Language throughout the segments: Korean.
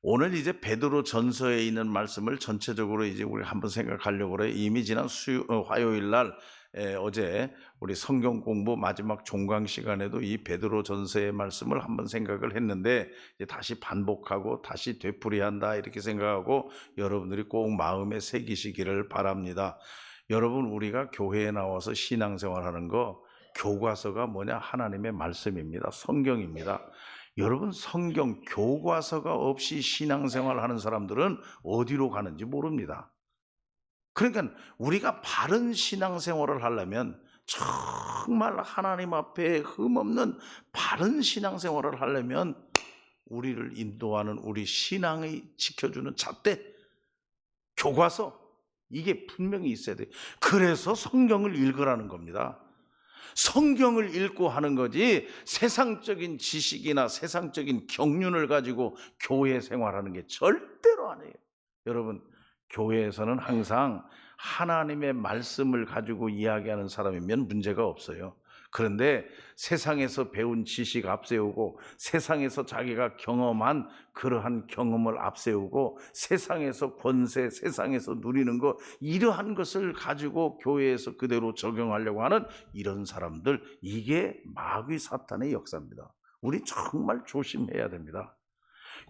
오늘 이제 베드로 전서에 있는 말씀을 전체적으로 이제 우리 한번 생각하려고 그래. 이미 지난 수 어, 화요일 날 에, 어제 우리 성경 공부 마지막 종강 시간에도 이 베드로 전서의 말씀을 한번 생각을 했는데 다시 반복하고 다시 되풀이한다 이렇게 생각하고 여러분들이 꼭 마음에 새기시기를 바랍니다. 여러분 우리가 교회에 나와서 신앙생활하는 거 교과서가 뭐냐 하나님의 말씀입니다. 성경입니다. 여러분 성경 교과서가 없이 신앙생활 하는 사람들은 어디로 가는지 모릅니다. 그러니까 우리가 바른 신앙생활을 하려면 정말 하나님 앞에 흠없는 바른 신앙생활을 하려면 우리를 인도하는 우리 신앙이 지켜주는 잣대 교과서 이게 분명히 있어야 돼요. 그래서 성경을 읽으라는 겁니다. 성경을 읽고 하는 거지 세상적인 지식이나 세상적인 경륜을 가지고 교회 생활하는 게 절대로 아니에요. 여러분, 교회에서는 항상 하나님의 말씀을 가지고 이야기하는 사람이면 문제가 없어요. 그런데 세상에서 배운 지식 앞세우고 세상에서 자기가 경험한 그러한 경험을 앞세우고 세상에서 권세, 세상에서 누리는 것 이러한 것을 가지고 교회에서 그대로 적용하려고 하는 이런 사람들 이게 마귀 사탄의 역사입니다. 우리 정말 조심해야 됩니다.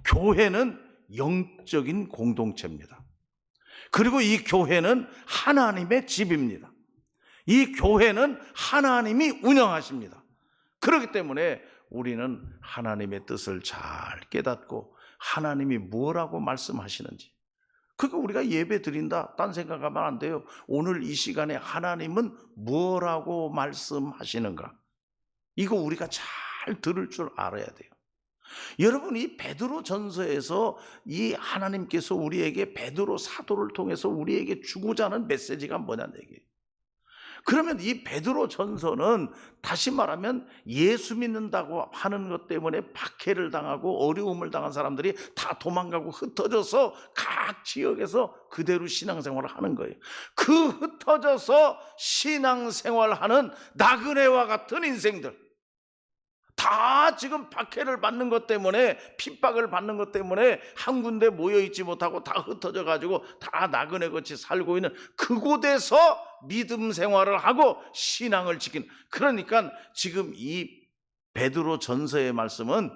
교회는 영적인 공동체입니다. 그리고 이 교회는 하나님의 집입니다. 이 교회는 하나님이 운영하십니다. 그렇기 때문에 우리는 하나님의 뜻을 잘 깨닫고 하나님이 뭐라고 말씀하시는지 그거 우리가 예배 드린다 딴 생각하면 안 돼요. 오늘 이 시간에 하나님은 뭐라고 말씀하시는가 이거 우리가 잘 들을 줄 알아야 돼요. 여러분 이 베드로 전서에서 이 하나님께서 우리에게 베드로 사도를 통해서 우리에게 주고자 하는 메시지가 뭐냐는 얘기예요. 그러면 이 베드로 전서는 다시 말하면 예수 믿는다고 하는 것 때문에 박해를 당하고 어려움을 당한 사람들이 다 도망가고 흩어져서 각 지역에서 그대로 신앙생활을 하는 거예요. 그 흩어져서 신앙생활하는 나그네와 같은 인생들 다 지금 박해를 받는 것 때문에 핍박을 받는 것 때문에 한 군데 모여 있지 못하고 다 흩어져 가지고 다 나그네 같이 살고 있는 그곳에서 믿음 생활을 하고 신앙을 지킨 그러니까 지금 이 베드로 전서의 말씀은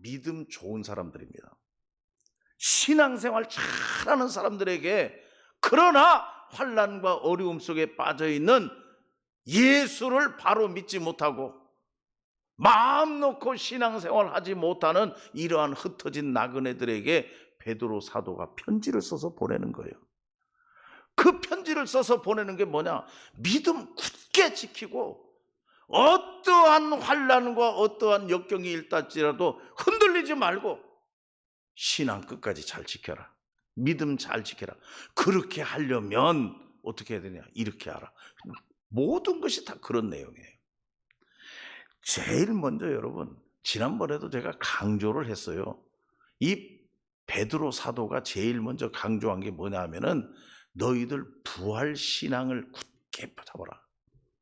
믿음 좋은 사람들입니다. 신앙 생활 잘하는 사람들에게 그러나 환란과 어려움 속에 빠져 있는 예수를 바로 믿지 못하고 마음 놓고 신앙생활 하지 못하는 이러한 흩어진 나그네들에게 베드로 사도가 편지를 써서 보내는 거예요. 그 편지를 써서 보내는 게 뭐냐? 믿음 굳게 지키고 어떠한 환란과 어떠한 역경이 일단지라도 흔들리지 말고 신앙 끝까지 잘 지켜라. 믿음 잘 지켜라. 그렇게 하려면 어떻게 해야 되냐? 이렇게 하라. 모든 것이 다 그런 내용이에요. 제일 먼저 여러분 지난번에도 제가 강조를 했어요. 이 베드로 사도가 제일 먼저 강조한 게 뭐냐면은 너희들 부활 신앙을 굳게 잡아라.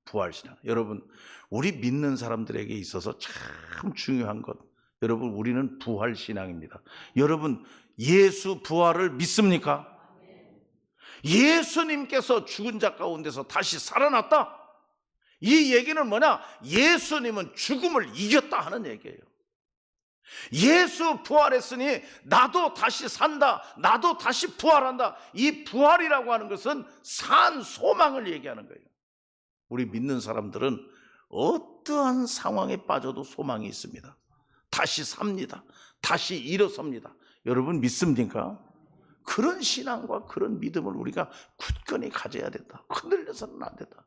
부활 신앙. 여러분 우리 믿는 사람들에게 있어서 참 중요한 것. 여러분 우리는 부활 신앙입니다. 여러분 예수 부활을 믿습니까? 예수님께서 죽은 자 가운데서 다시 살아났다. 이 얘기는 뭐냐? 예수님은 죽음을 이겼다 하는 얘기예요. 예수 부활했으니 나도 다시 산다. 나도 다시 부활한다. 이 부활이라고 하는 것은 산 소망을 얘기하는 거예요. 우리 믿는 사람들은 어떠한 상황에 빠져도 소망이 있습니다. 다시 삽니다. 다시 일어섭니다. 여러분 믿습니까? 그런 신앙과 그런 믿음을 우리가 굳건히 가져야 된다. 흔들려서는 안 된다.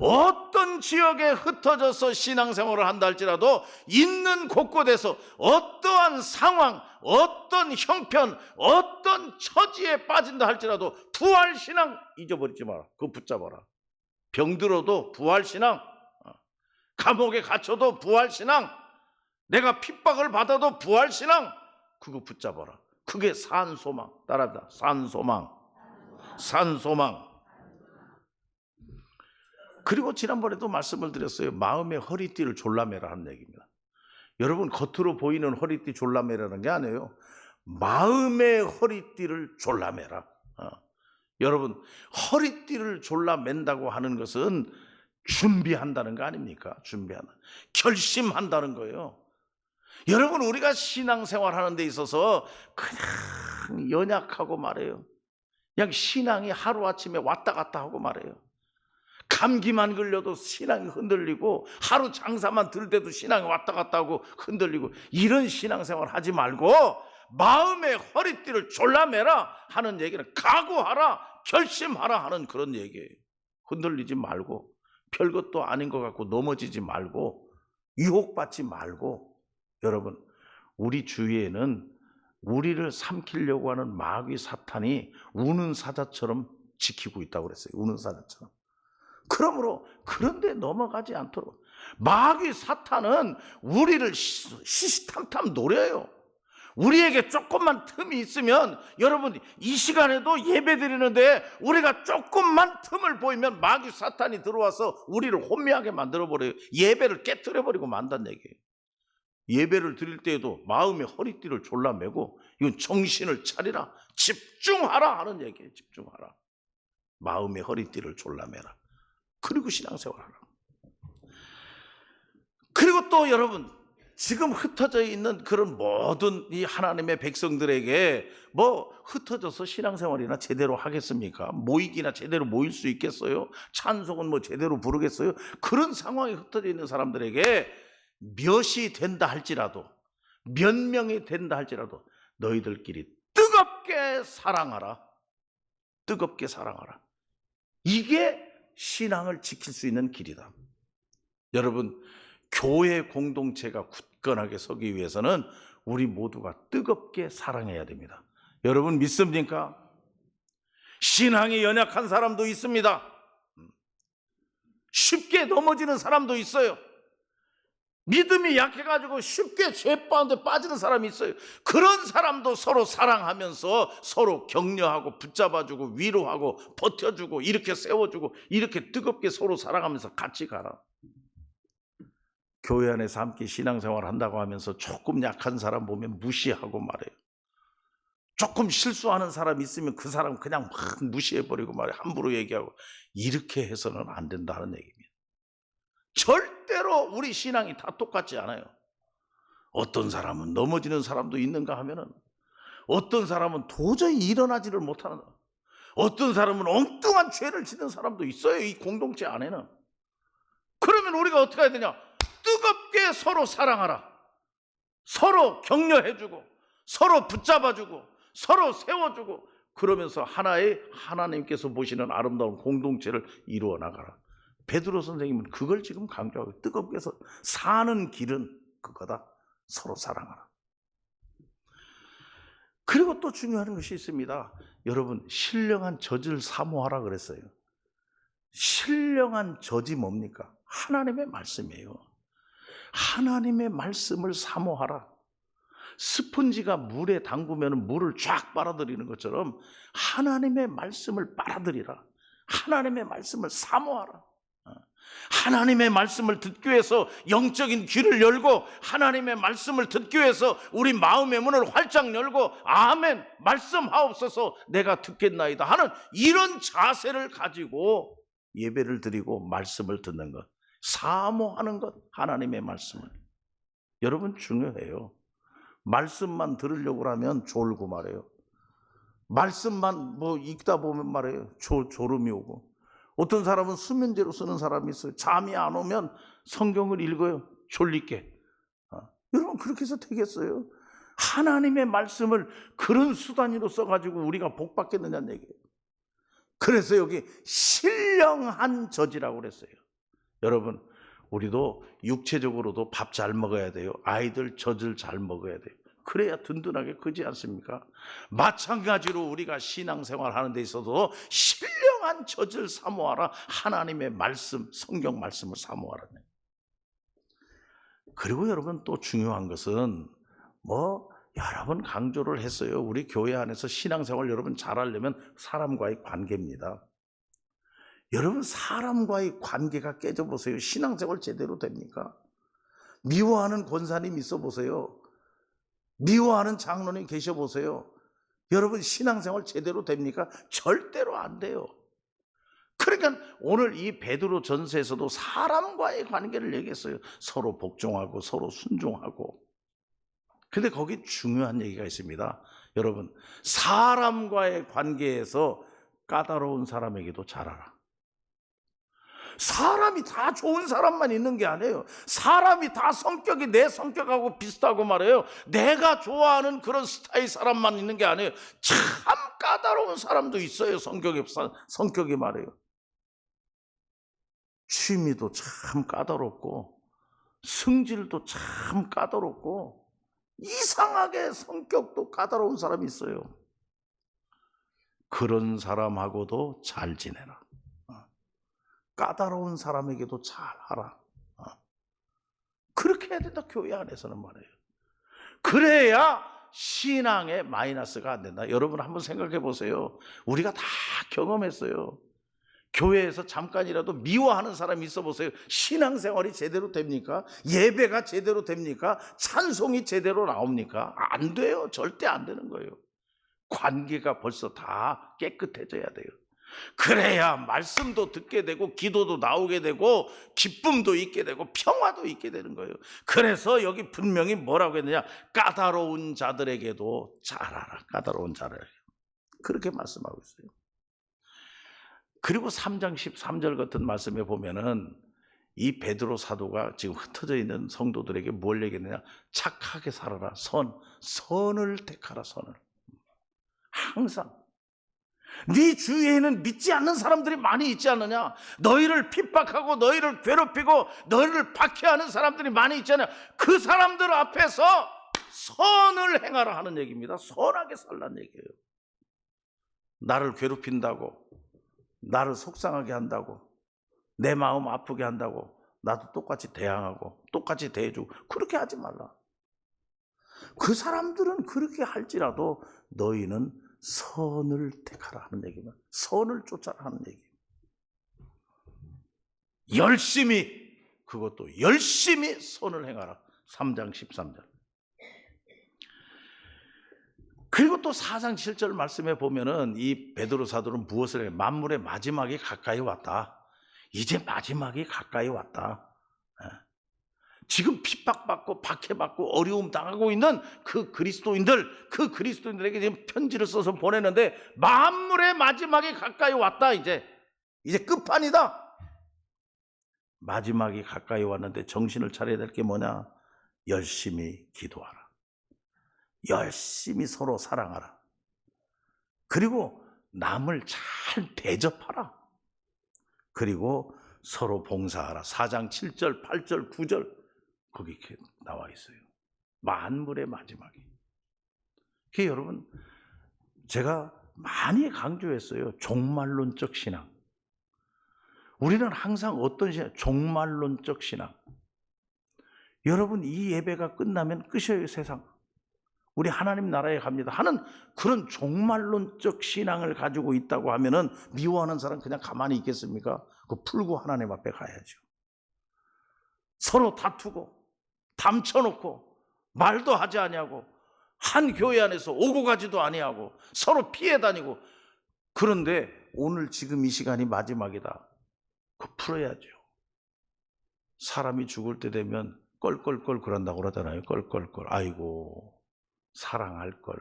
어떤 지역에 흩어져서 신앙생활을 한다 할지라도 있는 곳곳에서 어떠한 상황, 어떤 형편, 어떤 처지에 빠진다 할지라도 부활신앙 잊어버리지 마라. 그거 붙잡아라. 병들어도 부활신앙, 어. 감옥에 갇혀도 부활신앙, 내가 핍박을 받아도 부활신앙, 그거 붙잡아라. 그게 산소망. 따라합니다. 산소망. 산소망. 그리고 지난번에도 말씀을 드렸어요. 마음의 허리띠를 졸라매라 하는 얘기입니다. 여러분 겉으로 보이는 허리띠 졸라매라는 게 아니에요. 마음의 허리띠를 졸라매라. 어. 여러분 허리띠를 졸라맨다고 하는 것은 준비한다는 거 아닙니까? 준비한다. 결심한다는 거예요. 여러분 우리가 신앙생활 하는 데 있어서 그냥 연약하고 말해요. 그냥 신앙이 하루아침에 왔다 갔다 하고 말해요. 감기만 걸려도 신앙이 흔들리고 하루 장사만 들 때도 신앙이 왔다 갔다 하고 흔들리고 이런 신앙생활 하지 말고 마음의 허리띠를 졸라매라 하는 얘기는 각오하라 결심하라 하는 그런 얘기예요. 흔들리지 말고 별것도 아닌 것 같고 넘어지지 말고 유혹받지 말고 여러분 우리 주위에는 우리를 삼키려고 하는 마귀 사탄이 우는 사자처럼 지키고 있다고 그랬어요. 우는 사자처럼. 그러므로 그런데 넘어가지 않도록 마귀 사탄은 우리를 시- 시시탐탐 노려요. 우리에게 조금만 틈이 있으면 여러분 이 시간에도 예배 드리는데 우리가 조금만 틈을 보이면 마귀 사탄이 들어와서 우리를 혼미하게 만들어 버려요. 예배를 깨뜨려 버리고 만단 얘기예요. 예배를 드릴 때에도 마음의 허리띠를 졸라매고 이건 정신을 차리라 집중하라 하는 얘기예요. 집중하라. 마음의 허리띠를 졸라매라. 그리고 신앙생활하라. 그리고 또 여러분 지금 흩어져 있는 그런 모든 이 하나님의 백성들에게 뭐 흩어져서 신앙생활이나 제대로 하겠습니까? 모이기나 제대로 모일 수 있겠어요? 찬송은 뭐 제대로 부르겠어요? 그런 상황에 흩어져 있는 사람들에게 몇이 된다 할지라도 몇 명이 된다 할지라도 너희들끼리 뜨겁게 사랑하라. 뜨겁게 사랑하라. 이게 신앙을 지킬 수 있는 길이다. 여러분, 교회 공동체가 굳건하게 서기 위해서는 우리 모두가 뜨겁게 사랑해야 됩니다. 여러분 믿습니까? 신앙이 연약한 사람도 있습니다. 쉽게 넘어지는 사람도 있어요. 믿음이 약해가지고 쉽게 죄 가운데 빠지는 사람이 있어요. 그런 사람도 서로 사랑하면서 서로 격려하고 붙잡아주고 위로하고 버텨주고 이렇게 세워주고 이렇게 뜨겁게 서로 사랑하면서 같이 가라. 교회 안에서 함께 신앙생활 한다고 하면서 조금 약한 사람 보면 무시하고 말해요. 조금 실수하는 사람 있으면 그 사람 그냥 막 무시해버리고 말해 함부로 얘기하고 이렇게 해서는 안 된다는 얘기입니다. 절대로 우리 신앙이 다 똑같지 않아요. 어떤 사람은 넘어지는 사람도 있는가 하면은 어떤 사람은 도저히 일어나지를 못하는 어떤 사람은 엉뚱한 죄를 짓는 사람도 있어요. 이 공동체 안에는. 그러면 우리가 어떻게 해야 되냐? 뜨겁게 서로 사랑하라. 서로 격려해주고, 서로 붙잡아주고, 서로 세워주고, 그러면서 하나의 하나님께서 보시는 아름다운 공동체를 이루어 나가라. 베드로 선생님은 그걸 지금 강조하고 뜨겁게 해서 사는 길은 그거다. 서로 사랑하라. 그리고 또 중요한 것이 있습니다. 여러분, 신령한 젖을 사모하라 그랬어요. 신령한 젖이 뭡니까? 하나님의 말씀이에요. 하나님의 말씀을 사모하라. 스펀지가 물에 담그면 물을 쫙 빨아들이는 것처럼 하나님의 말씀을 빨아들이라. 하나님의 말씀을 사모하라. 어. 하나님의 말씀을 듣기 위해서 영적인 귀를 열고 하나님의 말씀을 듣기 위해서 우리 마음의 문을 활짝 열고 아멘 말씀하옵소서 내가 듣겠나이다 하는 이런 자세를 가지고 예배를 드리고 말씀을 듣는 것 사모하는 것 하나님의 말씀을. 여러분 중요해요. 말씀만 들으려고 하면 졸고 말해요. 말씀만 뭐 읽다 보면 말해요. 조, 졸음이 오고 어떤 사람은 수면제로 쓰는 사람이 있어요 잠이 안 오면 성경을 읽어요 졸리게 어, 여러분 그렇게 해서 되겠어요 하나님의 말씀을 그런 수단으로 써가지고 우리가 복 받겠느냐는 얘기예요 그래서 여기 신령한 젖이라고 그랬어요. 여러분, 우리도 육체적으로도 밥 잘 먹어야 돼요. 아이들 젖을 잘 먹어야 돼요. 그래야 든든하게 크지 않습니까? 마찬가지로 우리가 신앙생활 하는 데 있어도 신령 한 젖을 사모하라. 하나님의 말씀, 성경 말씀을 사모하라. 그리고 여러분 또 중요한 것은 뭐 여러 번 강조를 했어요. 우리 교회 안에서 신앙생활 여러분 잘하려면 사람과의 관계입니다. 여러분 사람과의 관계가 깨져 보세요. 신앙생활 제대로 됩니까? 미워하는 권사님 있어 보세요. 미워하는 장로님 계셔 보세요. 여러분 신앙생활 제대로 됩니까? 절대로 안 돼요. 그러니까 오늘 이 베드로 전서에서도 사람과의 관계를 얘기했어요. 서로 복종하고 서로 순종하고. 근데 거기 중요한 얘기가 있습니다. 여러분, 사람과의 관계에서 까다로운 사람에게도 잘하라. 사람이 다 좋은 사람만 있는 게 아니에요. 사람이 다 성격이 내 성격하고 비슷하고 말해요. 내가 좋아하는 그런 스타일 사람만 있는 게 아니에요. 참 까다로운 사람도 있어요. 성격이 성격이 말해요. 취미도 참 까다롭고 승질도 참 까다롭고 이상하게 성격도 까다로운 사람이 있어요. 그런 사람하고도 잘 지내라. 어. 까다로운 사람에게도 잘 하라. 어. 그렇게 해야 된다. 교회 안에서는 말이에요. 그래야 신앙에 마이너스가 안 된다. 여러분 한번 생각해 보세요. 우리가 다 경험했어요. 교회에서 잠깐이라도 미워하는 사람이 있어 보세요. 신앙생활이 제대로 됩니까? 예배가 제대로 됩니까? 찬송이 제대로 나옵니까? 안 돼요. 절대 안 되는 거예요. 관계가 벌써 다 깨끗해져야 돼요. 그래야 말씀도 듣게 되고 기도도 나오게 되고 기쁨도 있게 되고 평화도 있게 되는 거예요. 그래서 여기 분명히 뭐라고 했느냐? 까다로운 자들에게도 잘하라. 까다로운 자를. 그렇게 말씀하고 있어요. 그리고 3장 13절 같은 말씀에 보면은 이 베드로 사도가 지금 흩어져 있는 성도들에게 뭘 얘기했느냐? 착하게 살아라. 선, 선을 택하라. 선을. 항상 네 주위에는 믿지 않는 사람들이 많이 있지 않느냐? 너희를 핍박하고 너희를 괴롭히고 너희를 박해하는 사람들이 많이 있잖아요. 그 사람들 앞에서 선을 행하라 하는 얘기입니다. 선하게 살라는 얘기예요. 나를 괴롭힌다고 나를 속상하게 한다고 내 마음 아프게 한다고 나도 똑같이 대항하고 똑같이 대해주고 그렇게 하지 말라. 그 사람들은 그렇게 할지라도 너희는 선을 택하라 하는 얘기만 선을 쫓아라 하는 얘기. 열심히 그것도 열심히 선을 행하라. 3장 13절. 그리고 또 4장 7절 말씀에 보면은 이 베드로 사도는 무엇을 해? 만물의 마지막이 가까이 왔다. 이제 마지막이 가까이 왔다. 예. 지금 핍박받고 박해받고 어려움 당하고 있는 그 그리스도인들, 그 그리스도인들에게 지금 편지를 써서 보내는데 만물의 마지막이 가까이 왔다. 이제 이제 끝판이다. 마지막이 가까이 왔는데 정신을 차려야 될 게 뭐냐? 열심히 기도하라. 열심히 서로 사랑하라. 그리고 남을 잘 대접하라. 그리고 서로 봉사하라. 4장 7절, 8절, 9절 거기 이렇게 나와 있어요. 만물의 마지막이. 그 여러분 제가 많이 강조했어요. 종말론적 신앙. 우리는 항상 어떤 신앙? 종말론적 신앙. 여러분 이 예배가 끝나면 끝이에요 세상. 우리 하나님 나라에 갑니다 하는 그런 종말론적 신앙을 가지고 있다고 하면은 미워하는 사람 그냥 가만히 있겠습니까? 그 풀고 하나님 앞에 가야죠. 서로 다투고 담쳐놓고 말도 하지 아니하고 한 교회 안에서 오고 가지도 아니하고 서로 피해 다니고 그런데 오늘 지금 이 시간이 마지막이다. 그 풀어야죠. 사람이 죽을 때 되면 껄껄껄 그런다고 그러잖아요. 껄껄껄. 아이고 사랑할 걸.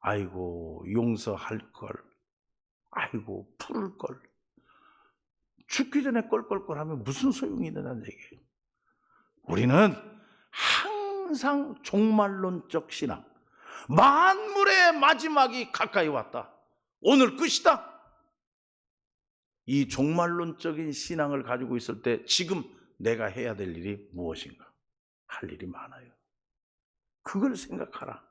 아이고, 용서할 걸. 아이고, 풀을 걸. 죽기 전에 껄껄껄 하면 무슨 소용이 있느냐는 얘기예요. 우리는 항상 종말론적 신앙. 만물의 마지막이 가까이 왔다. 오늘 끝이다. 이 종말론적인 신앙을 가지고 있을 때 지금 내가 해야 될 일이 무엇인가? 할 일이 많아요. 그걸 생각하라.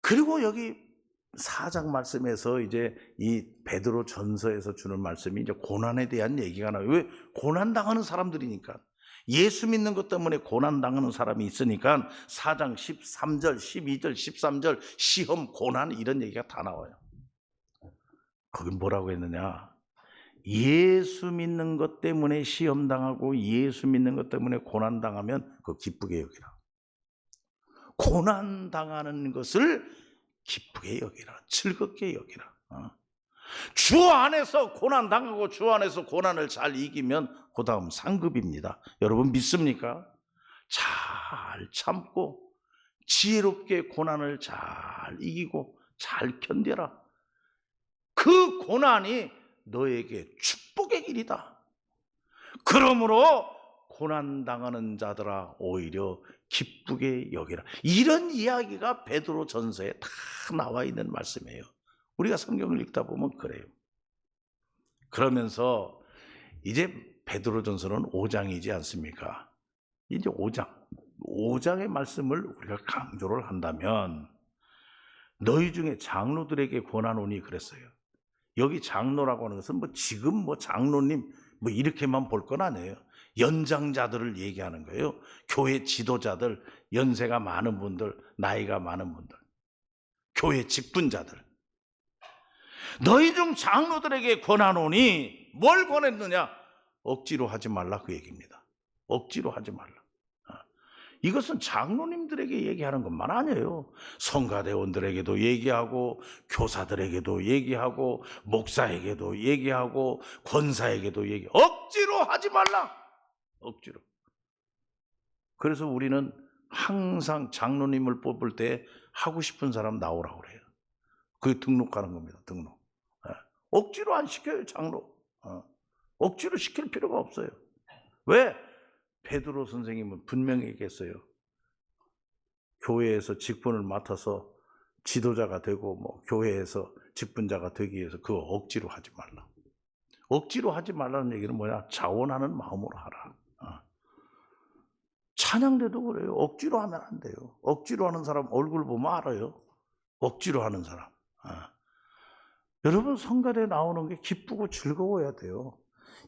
그리고 여기 사장 말씀에서 이제 이 베드로 전서에서 주는 말씀이 이제 고난에 대한 얘기가 나와요. 왜? 고난 당하는 사람들이니까. 예수 믿는 것 때문에 고난 당하는 사람이 있으니까 4장 13절, 12절, 13절 시험, 고난 이런 얘기가 다 나와요. 거기 뭐라고 했느냐? 예수 믿는 것 때문에 시험 당하고 예수 믿는 것 때문에 고난 당하면 그 기쁘게 여기라. 고난 당하는 것을 기쁘게 여기라, 즐겁게 여기라. 어. 주 안에서 고난 당하고 주 안에서 고난을 잘 이기면 그 다음 상급입니다. 여러분 믿습니까? 잘 참고 지혜롭게 고난을 잘 이기고 잘 견뎌라. 그 고난이 너에게 축복의 길이다. 그러므로 고난 당하는 자들아 오히려 기쁘게 여기라. 이런 이야기가 베드로 전서에 다 나와 있는 말씀이에요. 우리가 성경을 읽다 보면 그래요. 그러면서 이제 베드로 전서는 5장이지 않습니까? 이제 5장. 5장의 말씀을 우리가 강조를 한다면 너희 중에 장로들에게 권하노니 그랬어요. 여기 장로라고 하는 것은 뭐 지금 뭐 장로님 뭐 이렇게만 볼 건 아니에요. 연장자들을 얘기하는 거예요. 교회 지도자들, 연세가 많은 분들, 나이가 많은 분들, 교회 직분자들. 너희 중 장로들에게 권하노니 뭘 권했느냐? 억지로 하지 말라 그 얘기입니다. 억지로 하지 말라. 어. 이것은 장로님들에게 얘기하는 것만 아니에요. 성가대원들에게도 얘기하고 교사들에게도 얘기하고 목사에게도 얘기하고 권사에게도 얘기. 억지로 하지 말라. 억지로. 그래서 우리는 항상 장로님을 뽑을 때 하고 싶은 사람 나오라고 그래요. 그게 등록하는 겁니다. 등록. 예. 억지로 안 시켜요, 장로. 어. 억지로 시킬 필요가 없어요. 왜? 베드로 선생님은 분명히 얘기했어요. 교회에서 직분을 맡아서 지도자가 되고 뭐 교회에서 직분자가 되기 위해서 그거 억지로 하지 말라. 억지로 하지 말라는 얘기는 뭐냐? 자원하는 마음으로 하라. 어. 찬양대도 그래요. 억지로 하면 안 돼요. 억지로 하는 사람 얼굴 보면 알아요. 억지로 하는 사람. 어. 여러분 성가대 나오는 게 기쁘고 즐거워야 돼요.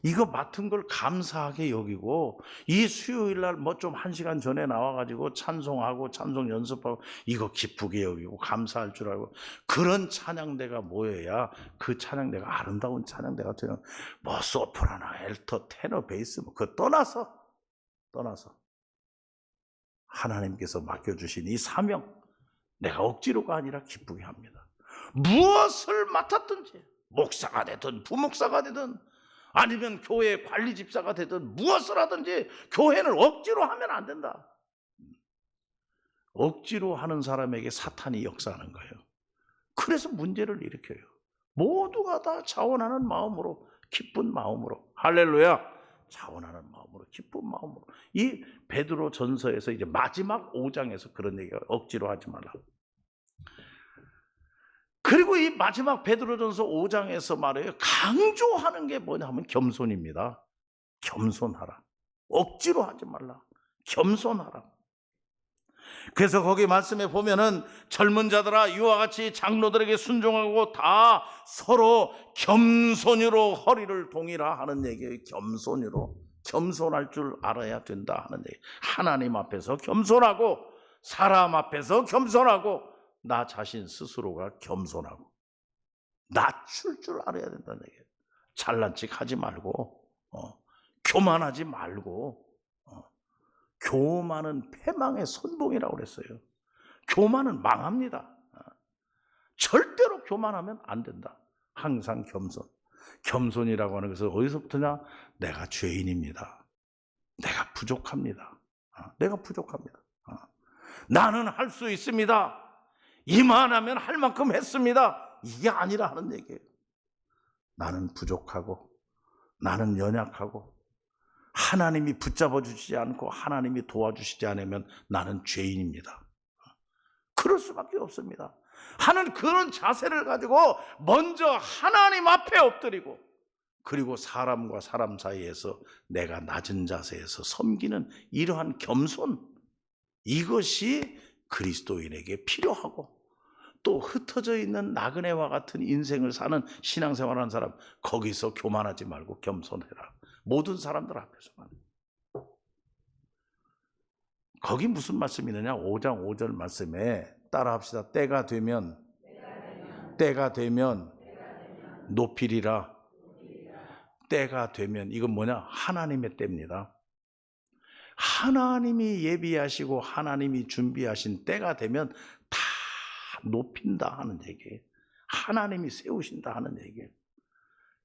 이거 맡은 걸 감사하게 여기고 이 수요일 날 뭐 좀 한 시간 전에 나와가지고 찬송하고 찬송 연습하고 이거 기쁘게 여기고 감사할 줄 알고 그런 찬양대가 모여야 그 찬양대가 아름다운 찬양대가 되는 뭐 소프라노, 엘터, 테너, 베이스 뭐 그거 떠나서 떠나서 하나님께서 맡겨주신 이 사명 내가 억지로가 아니라 기쁘게 합니다. 무엇을 맡았든지 목사가 되든 부목사가 되든 아니면 교회 관리 집사가 되든 무엇을 하든지 교회는 억지로 하면 안 된다. 억지로 하는 사람에게 사탄이 역사하는 거예요. 그래서 문제를 일으켜요. 모두가 다 자원하는 마음으로 기쁜 마음으로 할렐루야 자원하는 마음으로 기쁜 마음으로 이 베드로 전서에서 이제 마지막 5장에서 그런 얘기가 억지로 하지 말라. 그리고 이 마지막 베드로전서 5장에서 말해요. 강조하는 게 뭐냐 하면 겸손입니다. 겸손하라. 억지로 하지 말라. 겸손하라. 그래서 거기 말씀에 보면은 젊은 자들아 이와 같이 장로들에게 순종하고 다 서로 겸손으로 허리를 동이라 하는 얘기예요. 겸손으로 겸손할 줄 알아야 된다 하는 얘기. 하나님 앞에서 겸손하고 사람 앞에서 겸손하고 나 자신 스스로가 겸손하고 낮출 줄 알아야 된다는 얘기예요. 잘난 척 하지 말고 어, 교만하지 말고 어, 교만은 패망의 선봉이라고 그랬어요. 교만은 망합니다. 어, 절대로 교만하면 안 된다. 항상 겸손. 겸손이라고 하는 것은 어디서부터냐? 내가 죄인입니다. 내가 부족합니다. 어, 내가 부족합니다. 어, 나는 할 수 있습니다. 이만하면 할 만큼 했습니다. 이게 아니라 하는 얘기예요. 나는 부족하고, 나는 연약하고, 하나님이 붙잡아 주시지 않고 하나님이 도와주시지 않으면 나는 죄인입니다. 그럴 수밖에 없습니다. 하는 그런 자세를 가지고 먼저 하나님 앞에 엎드리고 그리고 사람과 사람 사이에서 내가 낮은 자세에서 섬기는 이러한 겸손 이것이 그리스도인에게 필요하고 또 흩어져 있는 나그네와 같은 인생을 사는 신앙생활하는 사람 거기서 교만하지 말고 겸손해라. 모든 사람들 앞에서만. 거기 무슨 말씀이 있느냐? 5장 5절 말씀에 따라합시다. 때가 되면 때가 되면 높이리라. 때가 되면 이건 뭐냐? 하나님의 때입니다. 하나님이 예비하시고 하나님이 준비하신 때가 되면 다 높인다 하는 얘기예요. 하나님이 세우신다 하는 얘기예요.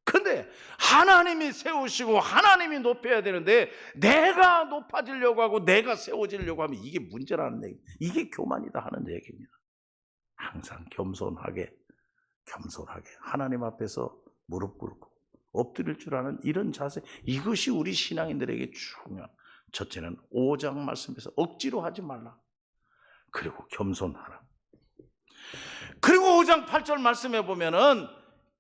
근데 하나님이 세우시고 하나님이 높여야 되는데 내가 높아지려고 하고 내가 세워지려고 하면 이게 문제라는 얘기. 이게 교만이다 하는 얘기입니다. 항상 겸손하게 겸손하게 하나님 앞에서 무릎 꿇고 엎드릴 줄 아는 이런 자세 이것이 우리 신앙인들에게 중요한 첫째는 5장 말씀에서 억지로 하지 말라. 그리고 겸손하라. 그리고 5장 8절 말씀에 보면은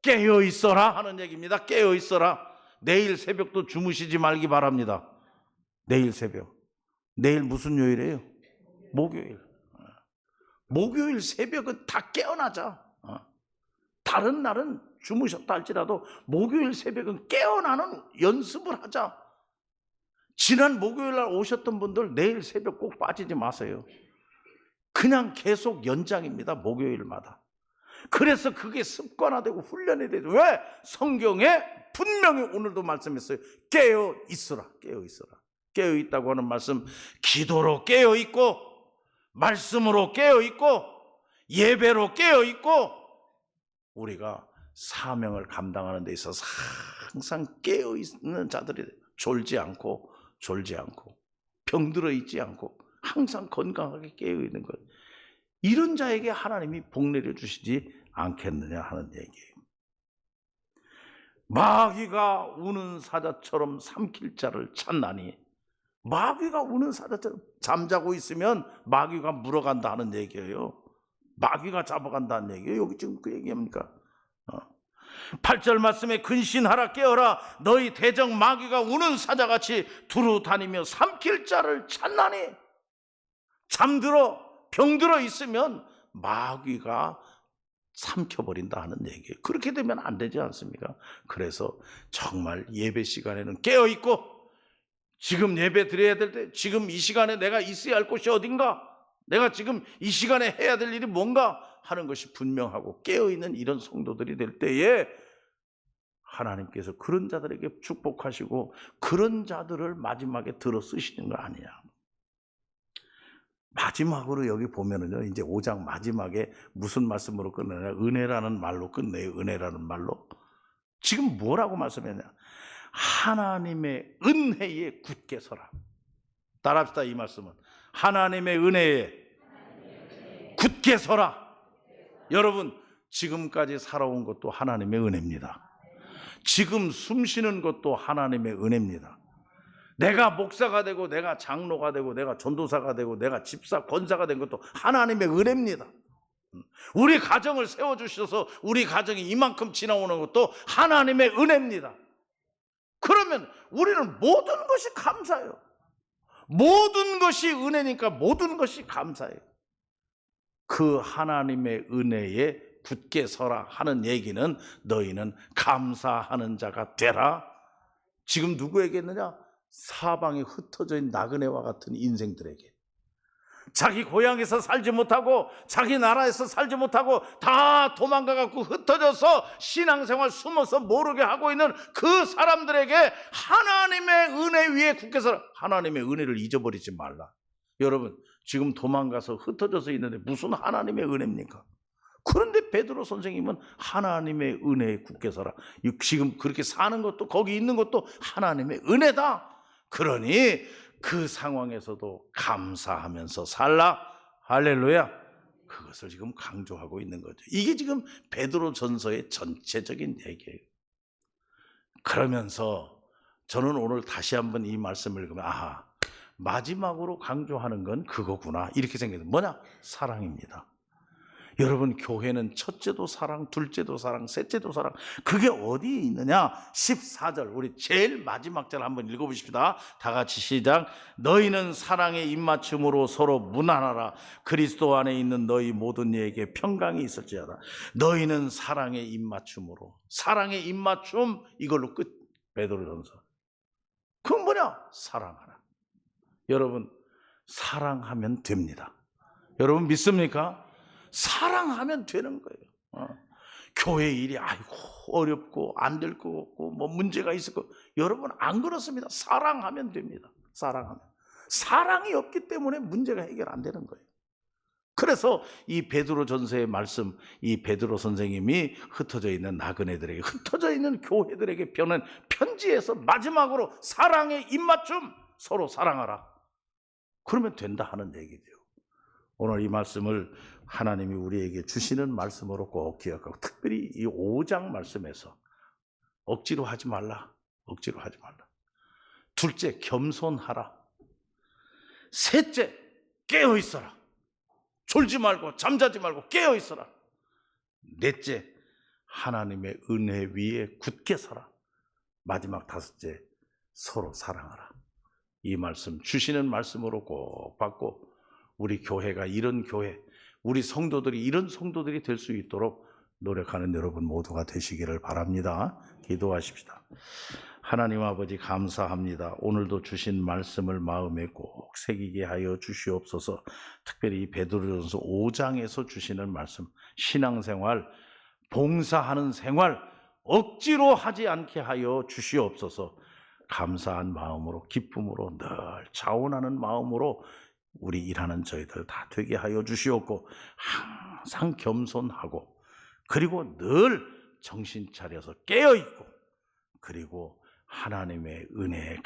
깨어 있어라 하는 얘기입니다. 깨어 있어라. 내일 새벽도 주무시지 말기 바랍니다. 내일 새벽. 내일 무슨 요일이에요? 목요일. 어. 목요일 새벽은 다 깨어나자. 어. 다른 날은 주무셨다 할지라도 목요일 새벽은 깨어나는 연습을 하자. 지난 목요일 날 오셨던 분들 내일 새벽 꼭 빠지지 마세요. 그냥 계속 연장입니다. 목요일마다. 그래서 그게 습관화되고 훈련이 되죠. 왜? 성경에 분명히 오늘도 말씀했어요. 깨어 있어라. 깨어 있어라. 깨어 있다고 하는 말씀 기도로 깨어 있고 말씀으로 깨어 있고 예배로 깨어 있고 우리가 사명을 감당하는 데 있어서 항상 깨어 있는 자들이 졸지 않고 졸지 않고 병들어 있지 않고 항상 건강하게 깨어 있는 것. 이런 자에게 하나님이 복 내려 주시지 않겠느냐 하는 얘기예요. 마귀가 우는 사자처럼 삼킬 자를 찾나니 마귀가 우는 사자처럼 잠자고 있으면 마귀가 물어간다 하는 얘기예요. 마귀가 잡아간다는 얘기예요. 여기 지금 그 얘기합니까? 어. 8절 말씀에 근신하라 깨어라 너희 대적 마귀가 우는 사자같이 두루 다니며 삼킬 자를 찾나니 잠들어 병들어 있으면 마귀가 삼켜버린다 하는 얘기예요. 그렇게 되면 안 되지 않습니까? 그래서 정말 예배 시간에는 깨어 있고 지금 예배 드려야 될 때 지금 이 시간에 내가 있어야 할 곳이 어딘가 내가 지금 이 시간에 해야 될 일이 뭔가 하는 것이 분명하고 깨어 있는 이런 성도들이 될 때에 하나님께서 그런 자들에게 축복하시고 그런 자들을 마지막에 들어 쓰시는 거 아니냐. 마지막으로 여기 보면은요, 이제 5장 마지막에 무슨 말씀으로 끝내냐? 은혜라는 말로 끝내요. 은혜라는 말로. 지금 뭐라고 말씀했냐? 하나님의 은혜에 굳게 서라. 따라합시다, 이 말씀은. 하나님의 은혜에 굳게 서라. 여러분, 지금까지 살아온 것도 하나님의 은혜입니다. 지금 숨 쉬는 것도 하나님의 은혜입니다. 내가 목사가 되고 내가 장로가 되고 내가 전도사가 되고 내가 집사 권사가 된 것도 하나님의 은혜입니다. 우리 가정을 세워 주셔서 우리 가정이 이만큼 지나오는 것도 하나님의 은혜입니다. 그러면 우리는 모든 것이 감사해요. 모든 것이 은혜니까 모든 것이 감사해요. 그 하나님의 은혜에 굳게 서라 하는 얘기는 너희는 감사하는 자가 되라. 지금 누구에게 있느냐? 사방에 흩어져 있는 나그네와 같은 인생들에게 자기 고향에서 살지 못하고 자기 나라에서 살지 못하고 다 도망가 갖고 흩어져서 신앙생활 숨어서 모르게 하고 있는 그 사람들에게 하나님의 은혜 위에 굳게서 하나님의 은혜를 잊어버리지 말라. 여러분 지금 도망가서 흩어져서 있는데 무슨 하나님의 은혜입니까? 그런데 베드로 선생님은 하나님의 은혜에 굳게 서라. 지금 그렇게 사는 것도 거기 있는 것도 하나님의 은혜다. 그러니 그 상황에서도 감사하면서 살라. 할렐루야. 그것을 지금 강조하고 있는 거죠. 이게 지금 베드로 전서의 전체적인 얘기예요. 그러면서 저는 오늘 다시 한번 이 말씀을 읽으면 아하 마지막으로 강조하는 건 그거구나 이렇게 생각해요. 뭐냐? 사랑입니다. 여러분 교회는 첫째도 사랑, 둘째도 사랑, 셋째도 사랑. 그게 어디에 있느냐? 14절 우리 제일 마지막 절 한번 읽어보십시다. 다 같이 시작. 너희는 사랑의 입맞춤으로 서로 무난하라. 그리스도 안에 있는 너희 모든 이에게 평강이 있을지어다. 너희는 사랑의 입맞춤으로 사랑의 입맞춤 이걸로 끝. 베드로 전서. 그건 뭐냐? 사랑하라. 여러분 사랑하면 됩니다. 여러분 믿습니까? 사랑하면 되는 거예요. 어. 교회 일이 아이고 어렵고 안 될 것 같고 뭐 문제가 있을 거 여러분 안 그렇습니다. 사랑하면 됩니다. 사랑하면 사랑이 없기 때문에 문제가 해결 안 되는 거예요. 그래서 이 베드로 전서의 말씀, 이 베드로 선생님이 흩어져 있는 나그네들에게, 흩어져 있는 교회들에게 펴는 편지에서 마지막으로 사랑의 입맞춤, 서로 사랑하라. 그러면 된다 하는 얘기죠. 오늘 이 말씀을 하나님이 우리에게 주시는 말씀으로 꼭 기억하고, 특별히 이 5장 말씀에서 억지로 하지 말라. 억지로 하지 말라. 둘째, 겸손하라. 셋째, 깨어 있어라. 졸지 말고 잠자지 말고 깨어 있어라. 넷째, 하나님의 은혜 위에 굳게 서라. 마지막 다섯째, 서로 사랑하라. 이 말씀 주시는 말씀으로 꼭 받고 우리 교회가 이런 교회, 우리 성도들이 이런 성도들이 될 수 있도록 노력하는 여러분 모두가 되시기를 바랍니다. 기도하십시다. 하나님 아버지 감사합니다. 오늘도 주신 말씀을 마음에 꼭 새기게 하여 주시옵소서. 특별히 이 베드로전서 5장에서 주시는 말씀, 신앙생활, 봉사하는 생활 억지로 하지 않게 하여 주시옵소서. 감사한 마음으로 기쁨으로 늘 자원하는 마음으로 우리 일하는 저희들 다 되게 하여 주시옵고 항상 겸손하고 그리고 늘 정신 차려서 깨어 있고 그리고 하나님의 은혜에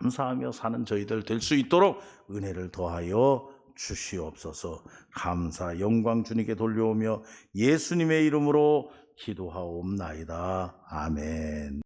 감사하며 사는 저희들 될 수 있도록 은혜를 더하여 주시옵소서. 감사 영광 주님께 돌려오며 예수님의 이름으로 기도하옵나이다. 아멘.